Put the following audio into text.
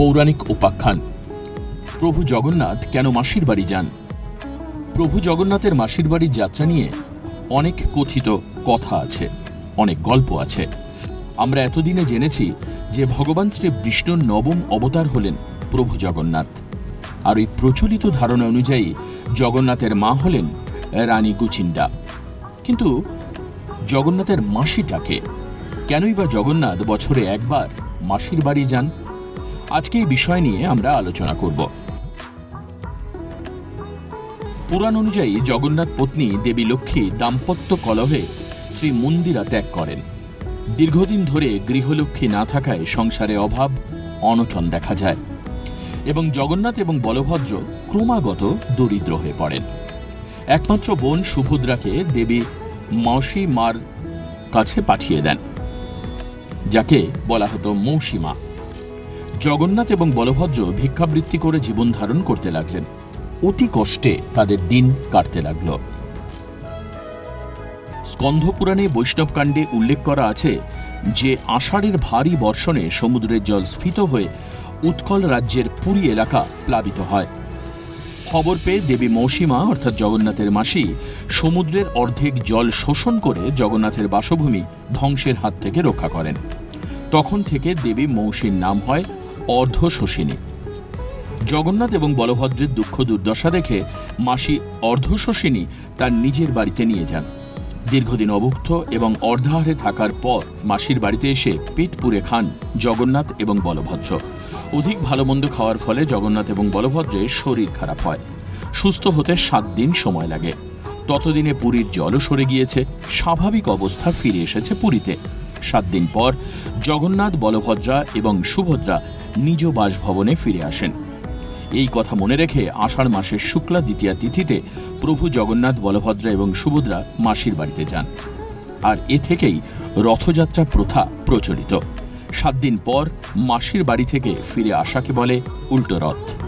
পৌরাণিক উপাখ্যান। প্রভু জগন্নাথ কেন মাসির বাড়ি যান? প্রভু জগন্নাথের মাসির বাড়ির যাত্রা নিয়ে অনেক কথিত কথা আছে, অনেক গল্প আছে। আমরা এতদিনে জেনেছি যে ভগবান শ্রী বিষ্ণুর নবম অবতার হলেন প্রভু জগন্নাথ। আর ওই প্রচলিত ধারণা অনুযায়ী জগন্নাথের মা হলেন রানী গুচিন্ডা কিন্তু জগন্নাথের মাসিটাকে কেনই বা জগন্নাথ বছরে একবার মাসির বাড়ি যান? আজকে এই বিষয় নিয়ে আমরা আলোচনা করব। পুরাণ অনুযায়ী জগন্নাথ পত্নী দেবী লক্ষ্মী দাম্পত্য কলহে শ্রী মন্দিরা ত্যাগ করেন। দীর্ঘদিন ধরে গৃহলক্ষ্মী না থাকায় সংসারে অভাব, অনটন দেখা যায় এবং জগন্নাথ এবং বলভদ্র ক্রমাগত দরিদ্র হয়ে পড়েন। একমাত্র বোন সুভদ্রাকে দেবী মাসি মার কাছে পাঠিয়ে দেন, যাকে বলা হতো মৌসিমা। জগন্নাথ এবং বলভদ্র ভিক্ষাবৃত্তি করে জীবন ধারণ করতে লাগলেন। অতি কষ্টে তাদের দিন কাটতে লাগল। স্কন্ধপুরাণে বৈষ্ণবকাণ্ডে উল্লেখ করা আছে যে আষাঢ়ের ভারী বর্ষণে সমুদ্রের জল স্ফীত হয়ে উৎকল রাজ্যের পুরী এলাকা প্লাবিত হয়। খবর পেয়ে দেবী মৌসিমা, অর্থাৎ জগন্নাথের মাসি, সমুদ্রের অর্ধেক জল শোষণ করে জগন্নাথের বাসভূমি ধ্বংসের হাত থেকে রক্ষা করেন। তখন থেকে দেবী মৌসির নাম হয় অর্ধশোষিনী জগন্নাথ এবং বলভদ্রের দুঃখ দুর্দশা দেখে মাসি অর্ধশোষিনী তার নিজের বাড়িতে নিয়ে যান। দীর্ঘদিন অভুক্ত এবং অর্ধাহারে থাকার পর মাসির বাড়িতে এসে পেট পুড়ে খান জগন্নাথ এবং বলভদ্র। অধিক ভালো মন্দ খাওয়ার ফলে জগন্নাথ এবং বলভদ্রের শরীর খারাপ হয়। সুস্থ হতে সাত দিন সময় লাগে। ততদিনে পুরীর জলও সরে গিয়েছে, স্বাভাবিক অবস্থা ফিরে এসেছে পুরীতে। সাত দিন পর জগন্নাথ, বলভদ্রা এবং সুভদ্রা নিজ বাসভবনে ফিরে আসেন। এই কথা মনে রেখে আষাঢ় মাসের শুক্লা দ্বিতীয়া তিথিতে প্রভু জগন্নাথ, বলভদ্রা এবং সুভদ্রা মাসির বাড়িতে যান। আর এ থেকেই রথযাত্রা প্রথা প্রচলিত। সাত দিন পর মাসির বাড়ি থেকে ফিরে আসাকে বলে উল্টো রথ।